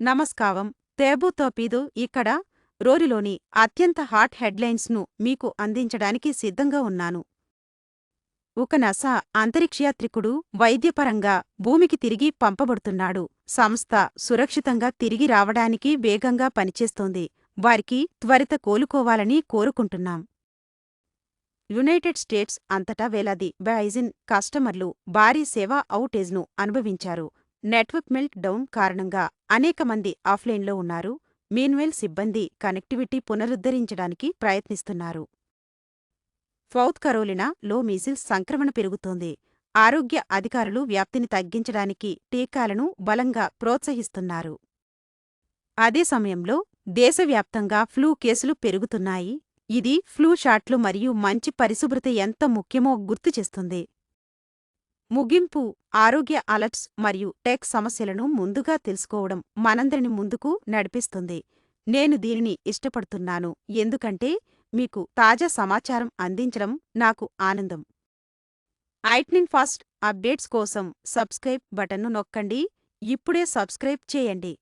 నమస్కారం తేబుతోపీదు ఇక్కడ రోరిలోని అత్యంత హాట్ హెడ్లైన్స్ను మీకు అందించడానికి సిద్ధంగా ఉన్నాను. ఒక నసా అంతరిక్షయాత్రికుడు వైద్యపరంగా భూమికి తిరిగి పంపబడుతున్నాడు. సంస్థ సురక్షితంగా తిరిగి రావడానికి వేగంగా పనిచేస్తోంది. వారికి త్వరిత కోలుకోవాలని కోరుకుంటున్నాం. యునైటెడ్ స్టేట్స్ అంతటా వేలాది బైజిన్ కస్టమర్లు భారీ సేవా ఔటేజ్ను అనుభవించారు. నెట్వర్క్ మెల్ట్ డౌన్ కారణంగా అనేక మంది ఆఫ్లైన్లో ఉన్నారు. మీన్వెల్ సిబ్బంది కనెక్టివిటీ పునరుద్ధరించడానికి ప్రయత్నిస్తున్నారు. ఫౌత్ కరోలినా లో మీజిల్స్ సంక్రమణ పెరుగుతోంది. ఆరోగ్య అధికారులు వ్యాప్తిని తగ్గించడానికి టీకాలను బలంగా ప్రోత్సహిస్తున్నారు. అదే సమయంలో దేశవ్యాప్తంగా ఫ్లూ కేసులు పెరుగుతున్నాయి. ఇది ఫ్లూ షాట్లు మరియు మంచి పరిశుభ్రత ఎంత ముఖ్యమో గుర్తుచేస్తుంది. ముగింపు ఆరోగ్య అలర్ట్స్ మరియు టెక్ సమస్యలను ముందుగా తెలుసుకోవడం మనందరిని ముందుకు నడిపిస్తుంది. నేను దీనిని ఇష్టపడుతున్నాను ఎందుకంటే మీకు తాజా సమాచారం అందించడం నాకు ఆనందం. ఐట్నింగ్ ఫాస్ట్ అప్డేట్స్ కోసం సబ్స్క్రైబ్ బటన్ను నొక్కండి. ఇప్పుడే సబ్స్క్రైబ్ చేయండి.